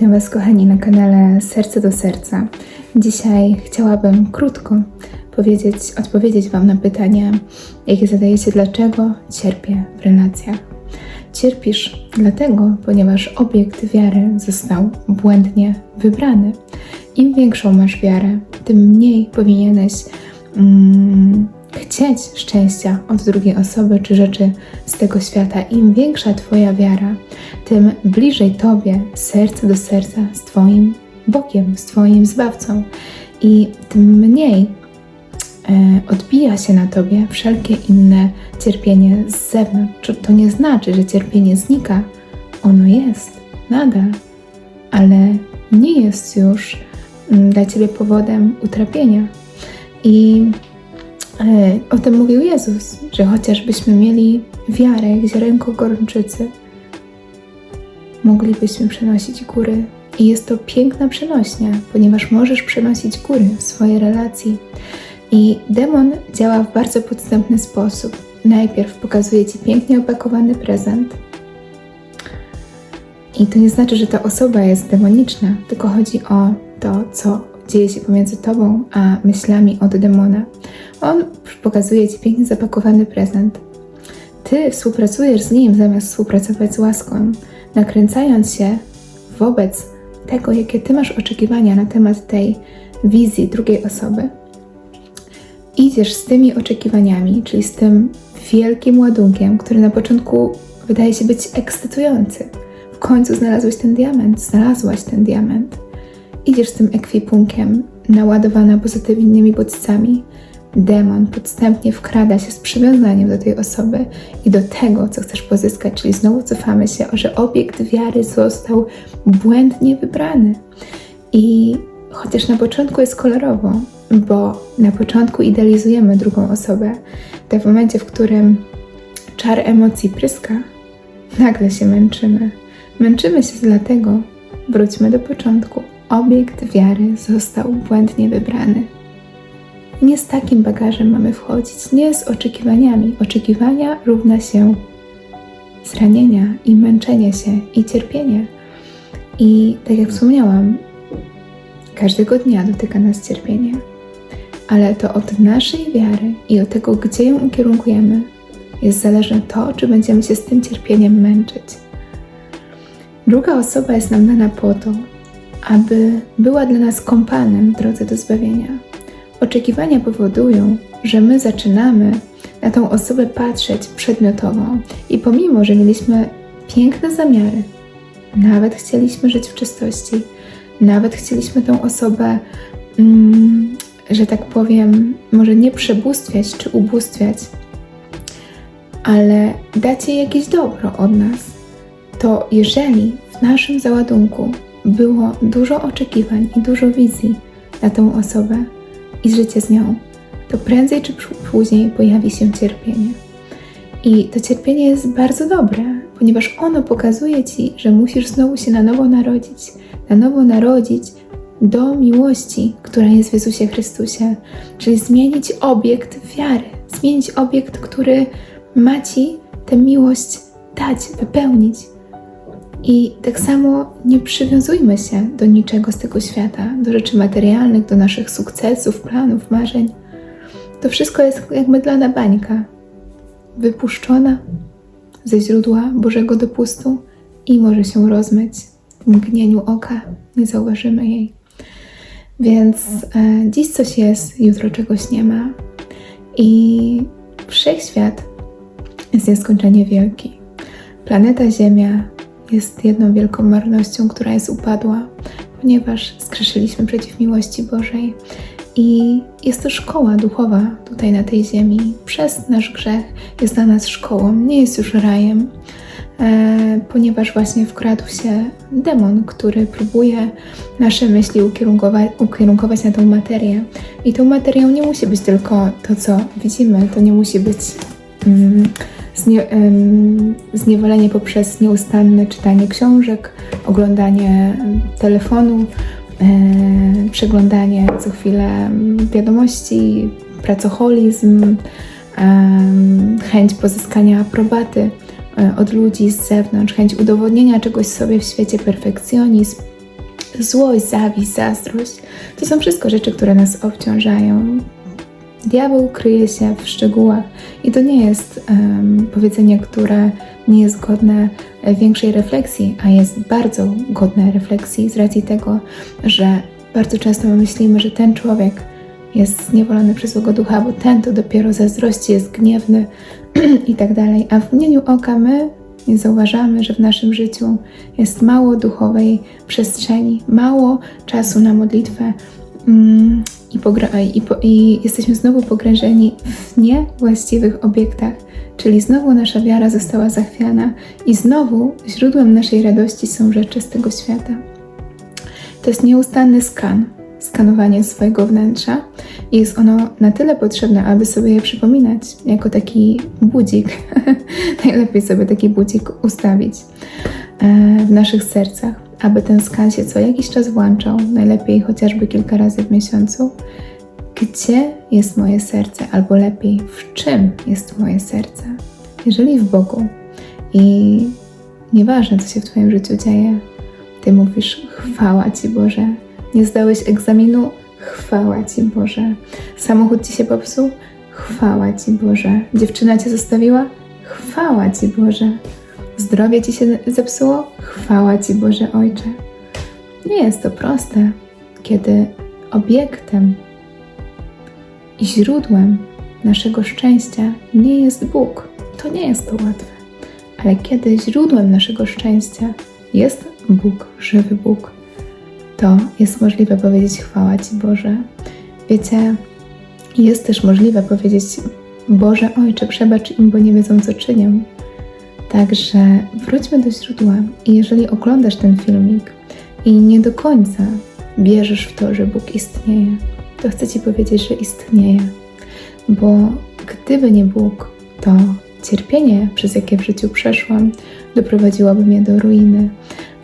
Witam Was, kochani, na kanale Serce do Serca. Dzisiaj chciałabym krótko powiedzieć, odpowiedzieć Wam na pytanie, jakie zadajecie, dlaczego cierpię w relacjach. Cierpisz dlatego, ponieważ obiekt wiary został błędnie wybrany. Im większą masz wiarę, tym mniej powinieneś mm, chcieć szczęścia od drugiej osoby czy rzeczy z tego świata. Im większa Twoja wiara, tym bliżej Tobie, serce do serca z Twoim Bogiem, z Twoim Zbawcą. I tym mniej e, odbija się na Tobie wszelkie inne cierpienie z zewnątrz. To nie znaczy, że cierpienie znika. Ono jest nadal, ale nie jest już mm, dla Ciebie powodem utrapienia. I o tym mówił Jezus, że chociażbyśmy mieli wiarę jak ziarenko gorączycy, moglibyśmy przenosić góry. I jest to piękna przenośnia, ponieważ możesz przenosić góry w swojej relacji. I demon działa w bardzo podstępny sposób. Najpierw pokazuje ci pięknie opakowany prezent. I to nie znaczy, że ta osoba jest demoniczna, tylko chodzi o to, co dzieje się pomiędzy tobą a myślami od demona. On pokazuje ci pięknie zapakowany prezent. Ty współpracujesz z nim zamiast współpracować z łaską nakręcając się wobec tego, jakie ty masz oczekiwania na temat tej wizji drugiej osoby, idziesz z tymi oczekiwaniami, czyli z tym wielkim ładunkiem, który na początku wydaje się być ekscytujący. W końcu znalazłeś ten diament, znalazłaś ten diament. Idziesz z tym ekwipunkiem, naładowana pozytywnymi bodźcami, demon podstępnie wkrada się z przywiązaniem do tej osoby i do tego, co chcesz pozyskać, czyli znowu cofamy się, że obiekt wiary został błędnie wybrany. I chociaż na początku jest kolorowo, bo na początku idealizujemy drugą osobę, to w momencie, w którym czar emocji pryska, nagle się męczymy. Męczymy się dlatego, wróćmy do początku, obiekt wiary został błędnie wybrany. Nie z takim bagażem mamy wchodzić, nie z oczekiwaniami. Oczekiwania równa się zranienia i męczenie się i cierpienie. I tak jak wspomniałam, każdego dnia dotyka nas cierpienie, ale to od naszej wiary i od tego, gdzie ją ukierunkujemy, jest zależne to, czy będziemy się z tym cierpieniem męczyć. Druga osoba jest nam dana po to, aby była dla nas kompanem w drodze do zbawienia. Oczekiwania powodują, że my zaczynamy na tą osobę patrzeć przedmiotowo i pomimo, że mieliśmy piękne zamiary, nawet chcieliśmy żyć w czystości, nawet chcieliśmy tą osobę, mm, że tak powiem, może nie przebóstwiać czy ubóstwiać, ale dać jej jakieś dobro od nas, to jeżeli w naszym załadunku było dużo oczekiwań i dużo wizji na tą osobę, i życie z nią, to prędzej czy później pojawi się cierpienie. I to cierpienie jest bardzo dobre, ponieważ ono pokazuje ci, że musisz znowu się na nowo narodzić, na nowo narodzić do miłości, która jest w Jezusie Chrystusie, czyli zmienić obiekt wiary, zmienić obiekt, który ma ci tę miłość dać, wypełnić. I tak samo nie przywiązujmy się do niczego z tego świata, do rzeczy materialnych, do naszych sukcesów, planów, marzeń. To wszystko jest jak mydlana bańka, wypuszczona ze źródła Bożego dopustu i może się rozmyć w mgnieniu oka, nie zauważymy jej. Więc e, dziś coś jest, jutro czegoś nie ma. I wszechświat jest nieskończenie wielki. Planeta Ziemia jest jedną wielką marnością, która jest upadła, ponieważ skrzeszyliśmy przeciw miłości Bożej. I jest to szkoła duchowa tutaj na tej ziemi. Przez nasz grzech jest dla nas szkołą, nie jest już rajem, e, ponieważ właśnie wkradł się demon, który próbuje nasze myśli ukierunkować, ukierunkować na tą materię. I tą materią nie musi być tylko to, co widzimy, to nie musi być. Mm, znie, zniewolenie poprzez nieustanne czytanie książek, oglądanie telefonu, przeglądanie co chwilę wiadomości, pracoholizm, chęć pozyskania aprobaty e, od ludzi z zewnątrz, chęć udowodnienia czegoś sobie w świecie, perfekcjonizm, Złość, zawiść, zazdrość to są wszystko rzeczy, które nas obciążają. Diabeł kryje się w szczegółach i to nie jest em, powiedzenie, które nie jest godne e, większej refleksji, a jest bardzo godne refleksji z racji tego, że bardzo często my myślimy, że ten człowiek jest zniewolony przez złego ducha, bo ten to dopiero zazdrości jest gniewny i tak dalej. A w mgnieniu oka my nie zauważamy, że w naszym życiu jest mało duchowej przestrzeni, mało czasu na modlitwę mm, i, i, po- i jesteśmy znowu pogrążeni w niewłaściwych obiektach, czyli znowu nasza wiara została zachwiana i znowu źródłem naszej radości są rzeczy z tego świata. To jest nieustanny skan, skanowanie swojego wnętrza i jest ono na tyle potrzebne, aby sobie je przypominać, jako taki budzik. Najlepiej sobie taki budzik ustawić e, w naszych sercach, aby ten skan się co jakiś czas włączał, najlepiej chociażby kilka razy w miesiącu. Gdzie jest moje serce, albo lepiej, w czym jest moje serce? Jeżeli w Bogu i nieważne, co się w Twoim życiu dzieje, Ty mówisz: Chwała Ci Boże. Nie zdałeś egzaminu? Chwała Ci Boże. Samochód Ci się popsuł? Chwała Ci Boże. Dziewczyna Cię zostawiła? Chwała Ci Boże. Zdrowie Ci się zepsuło? Chwała Ci Boże Ojcze. Nie jest to proste, kiedy obiektem i źródłem naszego szczęścia nie jest Bóg. To nie jest to łatwe. Ale kiedy źródłem naszego szczęścia jest Bóg, żywy Bóg, to jest możliwe powiedzieć chwała Ci Boże. Wiecie, jest też możliwe powiedzieć Boże Ojcze, przebacz im, bo nie wiedzą co czynią. Także wróćmy do źródła i jeżeli oglądasz ten filmik i nie do końca wierzysz w to, że Bóg istnieje, to chcę Ci powiedzieć, że istnieje. Bo gdyby nie Bóg, to cierpienie, przez jakie w życiu przeszłam, doprowadziłoby mnie do ruiny,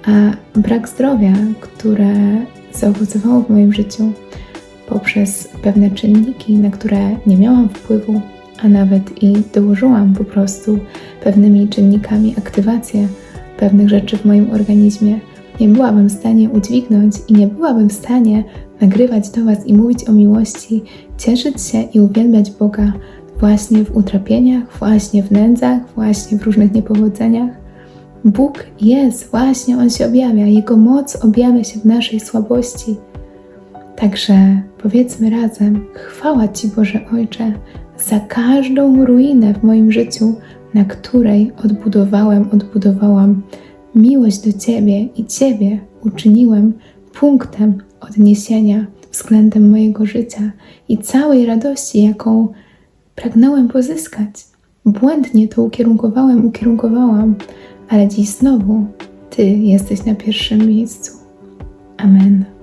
a brak zdrowia, które zaowocowało w moim życiu poprzez pewne czynniki, na które nie miałam wpływu, a nawet i dołożyłam po prostu pewnymi czynnikami aktywację pewnych rzeczy w moim organizmie, nie byłabym w stanie udźwignąć i nie byłabym w stanie nagrywać do Was i mówić o miłości, cieszyć się i uwielbiać Boga właśnie w utrapieniach, właśnie w nędzach, właśnie w różnych niepowodzeniach. Bóg jest, właśnie On się objawia, Jego moc objawia się w naszej słabości. Także powiedzmy razem: Chwała Ci, Boże Ojcze, za każdą ruinę w moim życiu, na której odbudowałem, odbudowałam miłość do Ciebie i Ciebie uczyniłem punktem odniesienia względem mojego życia i całej radości, jaką pragnąłem pozyskać. Błędnie to ukierunkowałem, ukierunkowałam, ale dziś znowu Ty jesteś na pierwszym miejscu. Amen.